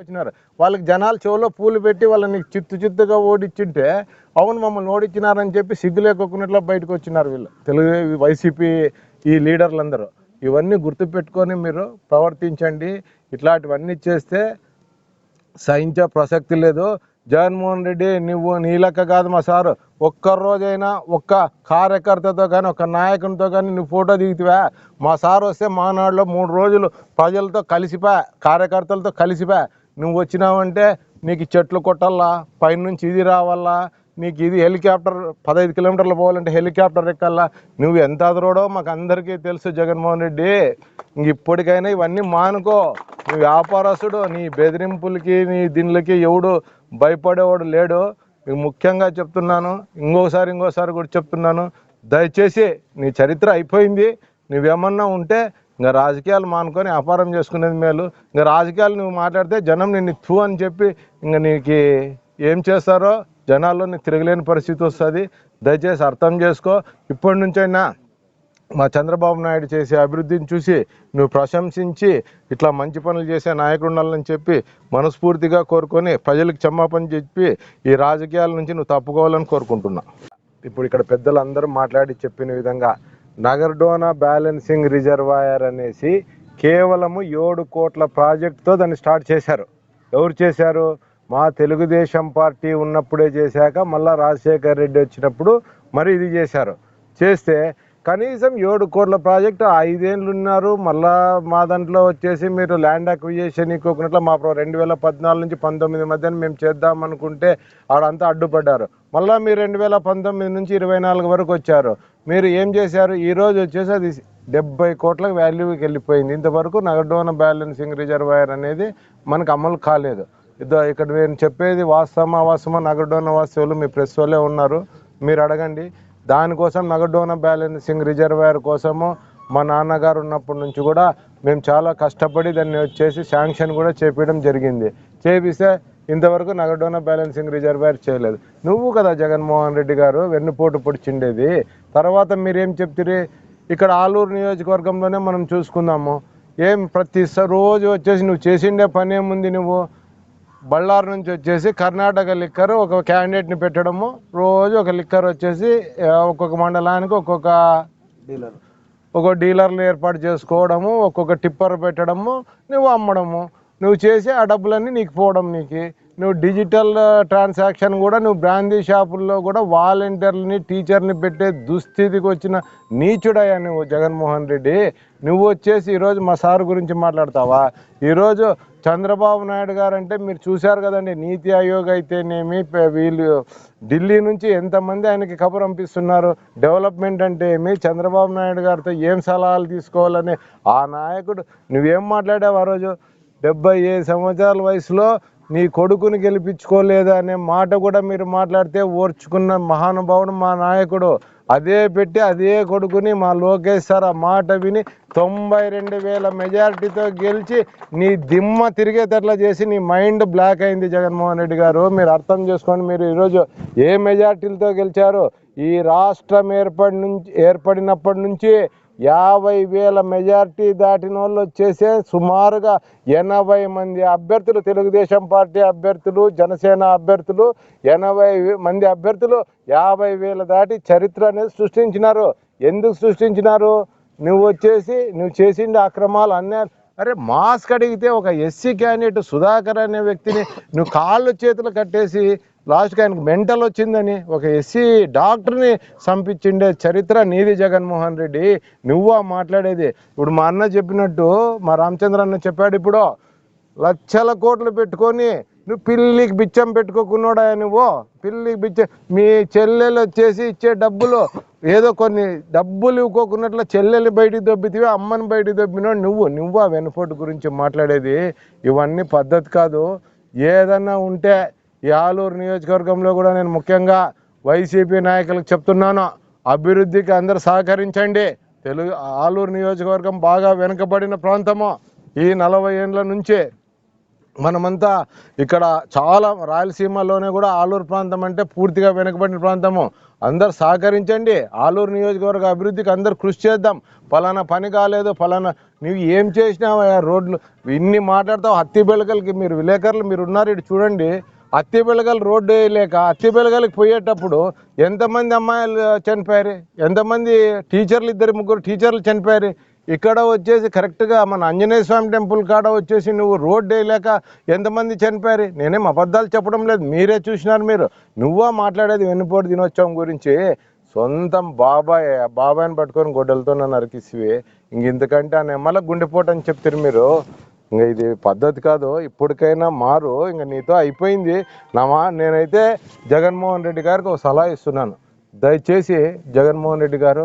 వచ్చినారు. వాళ్ళకి జనాలు చెవులో పూలు పెట్టి వాళ్ళని చిత్తు చిత్తుగా ఓడించుంటే అవును మమ్మల్ని ఓడించినారని చెప్పి సిగ్గు బయటకు వచ్చినారు వీళ్ళు. తెలుగు వైసీపీ ఈ లీడర్లందరూ. ఇవన్నీ గుర్తుపెట్టుకొని మీరు ప్రవర్తించండి. ఇట్లాంటివన్నీ చేస్తే సహించే ప్రసక్తి లేదు. జగన్మోహన్ రెడ్డి నువ్వు నీ లెక్క కాదు మా సారు. ఒక్కరోజైనా ఒక్క కార్యకర్తతో కానీ ఒక్క నాయకునితో కానీ నువ్వు ఫోటో దిగుతావా? మా సార్ వస్తే మానాడులో మూడు రోజులు ప్రజలతో కలిసిపా కార్యకర్తలతో కలిసిపా. నువ్వు వచ్చినావంటే నీకు చెట్లు కొట్టాలా? పైనుంచి ఇది రావాలా? నీకు ఇది హెలికాప్టర్ పదహైదు కిలోమీటర్లు పోవాలంటే హెలికాప్టర్ ఎక్కాలా? నువ్వు ఎంత అదరోడో మాకు అందరికీ తెలుసు జగన్మోహన్ రెడ్డి. ఇంక ఇప్పటికైనా ఇవన్నీ మానుకో. నీ వ్యాపారస్తుడు నీ బెదిరింపులకి నీ దీనికి ఎవడు భయపడేవాడు లేడు. ముఖ్యంగా చెప్తున్నాను ఇంకోసారి ఇంకోసారి కూడా చెప్తున్నాను. దయచేసి నీ చరిత్ర అయిపోయింది. నువ్వేమన్నా ఉంటే ఇంకా రాజకీయాలు మానుకొని అపారం చేసుకునేది మేలు. ఇంకా రాజకీయాలు నువ్వు మాట్లాడితే జనం నిన్ను తూ అని చెప్పి ఇంకా నీకు ఏం చేస్తారో జనాల్లో తిరగలేని పరిస్థితి వస్తుంది. దయచేసి అర్థం చేసుకో. ఇప్పటి నుంచైనా మా చంద్రబాబు నాయుడు చేసే అభివృద్ధిని చూసి నువ్వు ప్రశంసించి ఇట్లా మంచి పనులు చేసే నాయకుడు ఉండాలని చెప్పి మనస్ఫూర్తిగా కోరుకొని ప్రజలకు క్షమాపణ చెప్పి ఈ రాజకీయాల నుంచి నువ్వు తప్పుకోవాలని కోరుకుంటున్నా. ఇప్పుడు ఇక్కడ పెద్దలు అందరూ మాట్లాడి చెప్పిన విధంగా నగర్డోనా బ్యాలెన్సింగ్ రిజర్వాయర్ అనేసి కేవలము ఏడు కోట్ల ప్రాజెక్టుతో దాన్ని స్టార్ట్ చేశారు. ఎవరు చేశారు? మా తెలుగుదేశం పార్టీ ఉన్నప్పుడే చేశాక మళ్ళీ రాజశేఖర్ రెడ్డి వచ్చినప్పుడు మరి ఇది చేశారు. చేస్తే కనీసం ఏడు కోట్ల ప్రాజెక్టు ఐదేళ్ళు ఉన్నారు మళ్ళా మా దాంట్లో వచ్చేసి మీరు ల్యాండ్ అక్విజేషన్ ఇవ్వకున్నట్లు మా రెండు వేల పద్నాలుగు నుంచి పంతొమ్మిది మధ్యన మేము చేద్దాం అనుకుంటే ఆడంతా అడ్డుపడ్డారు. మళ్ళీ మీరు రెండు వేల పంతొమ్మిది నుంచి ఇరవై నాలుగు వరకు వచ్చారు. మీరు ఏం చేశారు? ఈరోజు వచ్చేసి అది డెబ్బై కోట్ల వాల్యూకి వెళ్ళిపోయింది. ఇంతవరకు నగడోన బ్యాలెన్సింగ్ రిజర్వాయర్ అనేది మనకు అమలు కాలేదు. ఇదో ఇక్కడ నేను చెప్పేది వాస్తవమా వాస్తవమా? నగడోన వాస్తవులు మీ ప్రెస్ వాళ్ళే ఉన్నారు. మీరు అడగండి. దానికోసం నగడోన బ్యాలెన్సింగ్ రిజర్వాయర్ కోసము మా నాన్నగారు ఉన్నప్పటి నుంచి కూడా మేము చాలా కష్టపడి దాన్ని వచ్చేసి శాంక్షన్ కూడా చేపించడం జరిగింది. చేపిస్తే ఇంతవరకు నగడోన బ్యాలెన్సింగ్ రిజర్వాయర్ చేయలేదు. నువ్వు కదా జగన్మోహన్ రెడ్డి గారు వెన్నుపోటు పొడిచిండేది. తర్వాత మీరేం చెప్తిరి? ఇక్కడ ఆలూరు నియోజకవర్గంలోనే మనం చూసుకుందాము. ఏం ప్రతి రోజు వచ్చేసి నువ్వు చేసిండే పని ఏముంది నువ్వు? బళ్ళారు నుంచి వచ్చేసి కర్ణాటక లిక్కర్ ఒక క్యాండిడేట్ని పెట్టడము. రోజు ఒక లిక్కర్ వచ్చేసి ఒక్కొక్క మండలానికి ఒక్కొక్క డీలర్. ఒక డీలర్లు ఏర్పాటు చేసుకోవడము ఒక్కొక్క టిప్పర్ పెట్టడము నువ్వు అమ్మడము. నువ్వు చేసి ఆ డబ్బులన్నీ నీకు పోవడం నీకు. నువ్వు డిజిటల్ ట్రాన్సాక్షన్ కూడా నువ్వు బ్రాందీ షాపుల్లో కూడా వాలంటీర్లని టీచర్ని పెట్టే దుస్థితికి వచ్చిన నీచుడయ్యా నువ్వు జగన్మోహన్ రెడ్డి. నువ్వు వచ్చేసి ఈరోజు మా సార్ గురించి మాట్లాడతావా? ఈరోజు చంద్రబాబు నాయుడు గారు అంటే మీరు చూశారు కదండి నీతి ఆయోగ్ అయితేనేమి వీళ్ళు ఢిల్లీ నుంచి ఎంతమంది ఆయనకి కబురు పంపిస్తున్నారు డెవలప్మెంట్ అంటే ఏమి చంద్రబాబు నాయుడు గారితో ఏం సలహాలు తీసుకోవాలని ఆ నాయకుడు నువ్వేం మాట్లాడావు ఆ రోజు? డెబ్బై ఏడు సంవత్సరాల వయసులో నీ కొడుకుని గెలిపించుకోలేదు అనే మాట కూడా మీరు మాట్లాడితే ఓర్చుకున్న మహానుభావుడు మా నాయకుడు. అదే పెట్టి అదే కొడుకుని మా లోకేష్ సార్ ఆ మాట విని తొంభై రెండు వేల మెజారిటీతో గెలిచి నీ దిమ్మ తిరిగేటట్లా చేసి నీ మైండ్ బ్లాక్ అయింది జగన్మోహన్ రెడ్డి గారు. మీరు అర్థం చేసుకోండి మీరు ఈరోజు ఏ మెజారిటీలతో గెలిచారు ఈ రాష్ట్రం ఏర్పడి నుంచి ఏర్పడినప్పటి నుంచి యాభై వేల మెజార్టీ దాటిన వాళ్ళు వచ్చేసే సుమారుగా ఎనభై మంది అభ్యర్థులు తెలుగుదేశం పార్టీ అభ్యర్థులు జనసేన అభ్యర్థులు ఎనభై మంది అభ్యర్థులు యాభై వేల దాటి చరిత్ర అనేది సృష్టించినారు. ఎందుకు సృష్టించినారు? నువ్వు వచ్చేసి నువ్వు చేసిండే అక్రమాలు అన్యాయాలు అరే మాస్క్ అడిగితే ఒక ఎస్సీ క్యాండిడేట్ సుధాకర్ అనే వ్యక్తిని నువ్వు కాళ్ళు చేతులు కట్టేసి లాస్ట్కి ఆయనకు మెంటల్ వచ్చిందని ఒక ఎస్సీ డాక్టర్ని చంపించిండే చరిత్ర నీది జగన్మోహన్ రెడ్డి. నువ్వా మాట్లాడేది. ఇప్పుడు మా అన్న చెప్పినట్టు మా రామచంద్ర అన్న చెప్పాడు ఇప్పుడు లక్షల కోట్లు పెట్టుకొని నువ్వు పిల్లికి బిచ్చం పెట్టుకోకున్నాడా నువ్వు? పిల్లికి బిచ్చం మీ చెల్లెలు వచ్చేసి ఇచ్చే డబ్బులు ఏదో కొన్ని డబ్బులు ఇవ్వకోకున్నట్లు చెల్లెలు బయటికి దొబ్బితివి అమ్మని బయటికి దొబ్బినావు నువ్వు. నువ్వు ఆ వెనుపోటు గురించి మాట్లాడేది. ఇవన్నీ పద్ధతి కాదు. ఏదన్నా ఉంటే ఈ ఆలూరు నియోజకవర్గంలో కూడా నేను ముఖ్యంగా వైసీపీ నాయకులకు చెప్తున్నాను అభివృద్ధికి అందరు సహకరించండి. తెలుగు ఆలూరు నియోజకవర్గం బాగా వెనుకబడిన ప్రాంతము. ఈ నలభై ఏండ్ల నుంచే మనమంతా ఇక్కడ చాలా రాయలసీమలోనే కూడా ఆలూరు ప్రాంతం అంటే పూర్తిగా వెనుకబడిన ప్రాంతము. అందరు సహకరించండి. ఆలూరు నియోజకవర్గ అభివృద్ధికి అందరు కృషి చేద్దాం. ఫలానా పని కాలేదు ఫలానా నువ్వు ఏం చేసినావు రోడ్లు? ఇన్ని మాట్లాడతావు హత్తి బెలకలకి మీరు విలేకరులు మీరు ఉన్నారు ఇటు చూడండి. అత్తి పిల్లగలు రోడ్డు వేయలేక అత్తి పిల్లగలకి పోయేటప్పుడు ఎంతమంది అమ్మాయిలు చనిపోయారు? ఎంతమంది టీచర్లు ఇద్దరు ముగ్గురు టీచర్లు చనిపోయారు? ఇక్కడ వచ్చేసి కరెక్ట్గా మన ఆంజనేయ స్వామి టెంపుల్ కాడ వచ్చేసి నువ్వు రోడ్డు వేయలేక ఎంతమంది చనిపోయారు? నేనేం అబద్ధాలు చెప్పడం లేదు. మీరే చూసినారు మీరు. నువ్వా మాట్లాడేది వెన్నుపోటు దినోత్సవం గురించి? సొంతం బాబాయ్ బాబాయ్ని పట్టుకొని గొడ్డలతో నన్ను అరికిసివి. ఇంక ఇంతకంటే ఆ నెమ్మల గుండెపోటు అని చెప్తారు మీరు. ఇంకా ఇది పద్ధతి కాదు ఇప్పటికైనా మారు ఇంకా నీతో అయిపోయింది. నామా నేనైతే జగన్మోహన్ రెడ్డి గారికి ఒక సలహా ఇస్తున్నాను. దయచేసి జగన్మోహన్ రెడ్డి గారు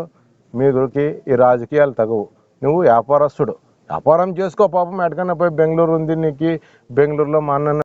మీరుకి ఈ రాజకీయాలు తగవు. నువ్వు వ్యాపారస్తుడు. వ్యాపారం చేసుకో పాపం ఎక్కడికన్నా పోయి బెంగళూరు ఉంది నీకు. బెంగళూరులో మా అన్న